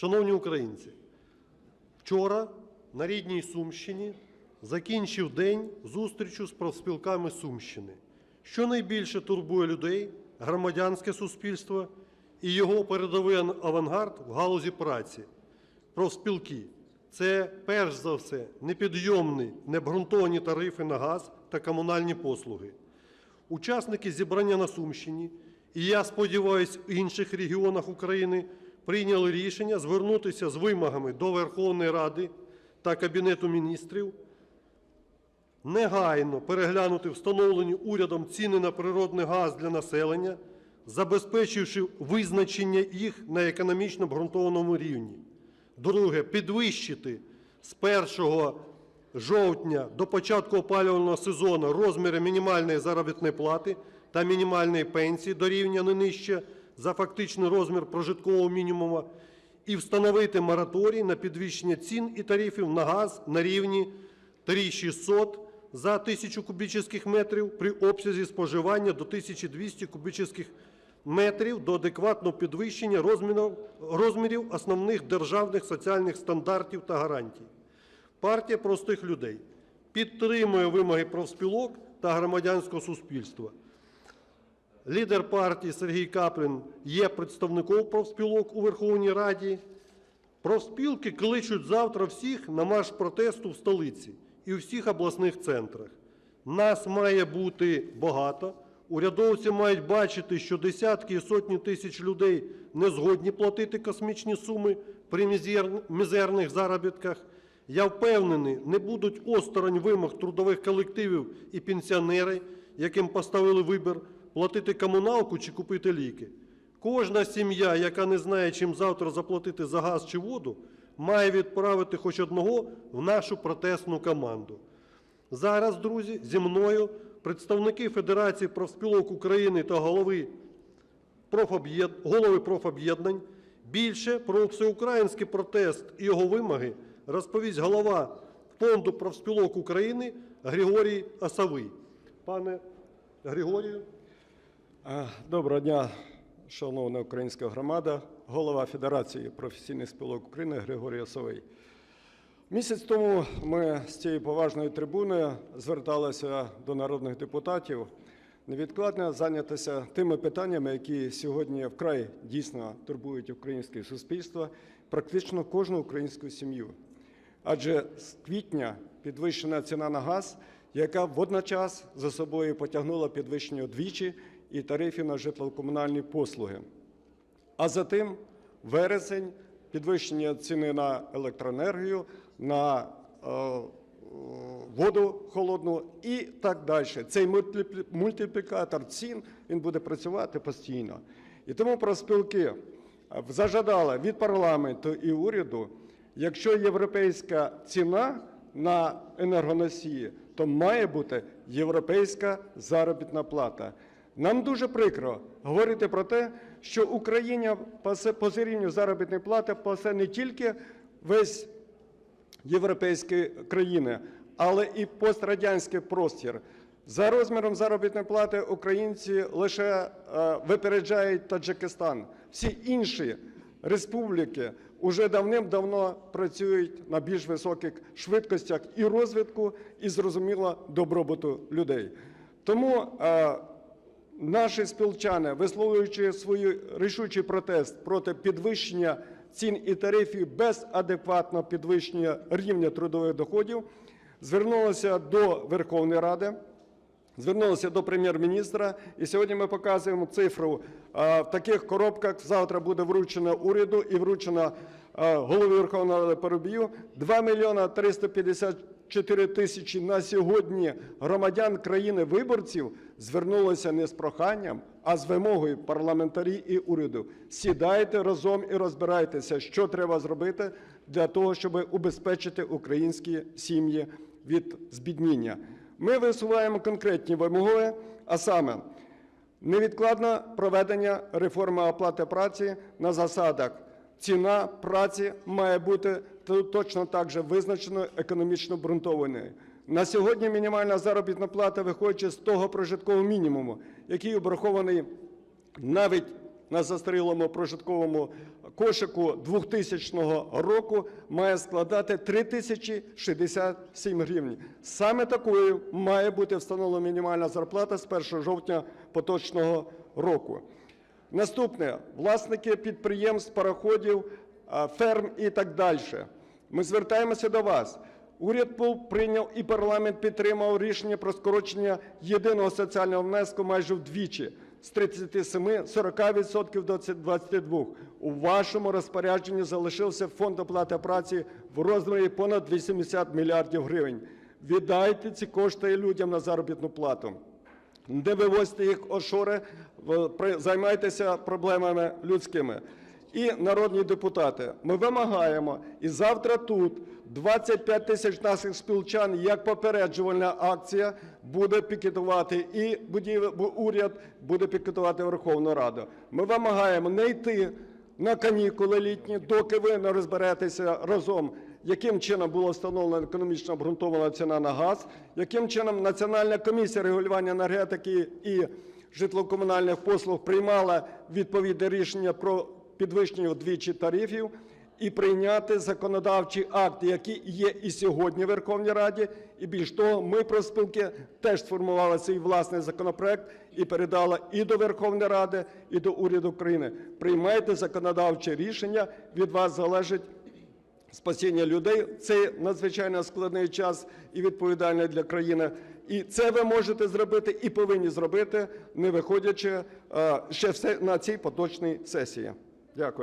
Шановні українці, вчора на рідній Сумщині закінчив день зустрічу з профспілками Сумщини. Що найбільше турбує людей, громадянське суспільство і його передовий авангард в галузі праці. Профспілки – це перш за все непідйомні, необґрунтовані тарифи на газ та комунальні послуги. Учасники зібрання на Сумщині, і я сподіваюся, в інших регіонах України прийняли рішення звернутися з вимогами до Верховної Ради та Кабінету міністрів негайно переглянути встановлені урядом ціни на природний газ для населення, забезпечивши визначення їх на економічно обґрунтованому рівні. Друге, підвищити з 1 жовтня до початку опалювального сезону розміри мінімальної заробітної плати та мінімальної пенсії до рівня не нижче за фактичний розмір прожиткового мінімуму і встановити мораторій на підвищення цін і тарифів на газ на рівні 3600 за тисячу кубічних метрів при обсязі споживання до 1200 кубічних метрів до адекватного підвищення розмірів основних державних соціальних стандартів та гарантій. Партія простих людей підтримує вимоги профспілок та громадянського суспільства. Лідер партії Сергій Каплін є представником профспілок у Верховній Раді. Профспілки кличуть завтра всіх на марш протесту в столиці і у всіх обласних центрах. Нас має бути багато. Урядовці мають бачити, що десятки і сотні тисяч людей не згодні платити космічні суми при мізерних заробітках. Я впевнений, не будуть осторонь вимог трудових колективів і пенсіонери, яким поставили вибір платити комуналку чи купити ліки. Кожна сім'я, яка не знає, чим завтра заплатити за газ чи воду, має відправити хоч одного в нашу протестну команду. Зараз, друзі, зі мною представники Федерації профспілок України та голови профоб'єд... голови профоб'єднань. Більше про всеукраїнський протест і його вимоги розповість голова Фонду профспілок України Григорій Осавий. Пане Григорію. Доброго дня, шановна українська громада, голова Федерації професійних спілок України Григорій Осовий. Місяць тому ми з цієї поважної трибуни зверталися до народних депутатів невідкладно зайнятися тими питаннями, які сьогодні вкрай дійсно турбують українське суспільство, практично кожну українську сім'ю. Адже з квітня підвищена ціна на газ, яка водночас за собою потягнула підвищення вдвічі і тарифів на житлово-комунальні послуги. А затим вересень, підвищення ціни на електроенергію, на е, воду холодну і так далі. Цей мультиплікатор цін він буде працювати постійно. І тому профспілки зажадали від парламенту і уряду, якщо європейська ціна на енергоносії, то має бути європейська заробітна плата. Нам дуже прикро говорити про те, що Україна по рівню заробітної плати пасе не тільки весь європейські країни, але і пострадянський простір. За розміром заробітної плати українці лише е, випереджають Таджикистан. Всі інші республіки уже давним-давно працюють на більш високих швидкостях і розвитку, і зрозуміло добробуту людей. Тому е, Наші спілчани, висловлюючи свій рішучий протест проти підвищення цін і тарифів без адекватного підвищення рівня трудових доходів, звернулися до Верховної Ради, звернулися до прем'єр-міністра. І сьогодні ми показуємо цифру. В таких коробках завтра буде вручено уряду і вручено а, голові Верховної Ради Парубію 2 мільйона 354 тисячі на сьогодні громадян країни виборців звернулися не з проханням, а з вимогою парламентарі і уряду. Сідайте разом і розбирайтеся, що треба зробити для того, щоб убезпечити українські сім'ї від збідніння. Ми висуваємо конкретні вимоги, а саме невідкладне проведення реформи оплати праці на засадах. Ціна праці має бути то- точно так же визначеною економічно обґрунтованою. На сьогодні мінімальна заробітна плата, виходячи з того прожиткового мінімуму, який обрахований навіть на застарілому прожитковому кошику 2000 року має складати 3067 гривень. Саме такою має бути встановлена мінімальна зарплата з 1 жовтня поточного року. Наступне власники підприємств, пароходів, ферм і так далі. Ми звертаємося до вас. Уряд був прийняв і парламент підтримав рішення про скорочення єдиного соціального внеску майже вдвічі з 37-40% до 22%. У вашому розпорядженні залишився фонд оплати праці в розмірі понад 80 мільярдів гривень. Віддайте ці кошти людям на заробітну плату. Не вивозьте їх в офшори, займайтеся проблемами людськими. І народні депутати, ми вимагаємо, і завтра тут 25 тисяч наших спілчан, як попереджувальна акція, буде пікетувати і будів- уряд буде пікетувати Верховну Раду. Ми вимагаємо не йти на канікули літні, доки ви не розберетеся разом, яким чином була встановлена економічно обґрунтована ціна на газ, яким чином Національна комісія регулювання енергетики і житлово-комунальних послуг приймала відповідне рішення про підвищення вдвічі тарифів, і прийняти законодавчі акти, які є і сьогодні в Верховній Раді. І більш того, ми профспілки теж сформували свій власний законопроект і передали і до Верховної Ради, і до уряду України. Приймайте законодавче рішення, від вас залежить спасіння людей. Це надзвичайно складний час і відповідальний для країни. І це ви можете зробити і повинні зробити, не виходячи е, ще все на цій поточній сесії. Дякую.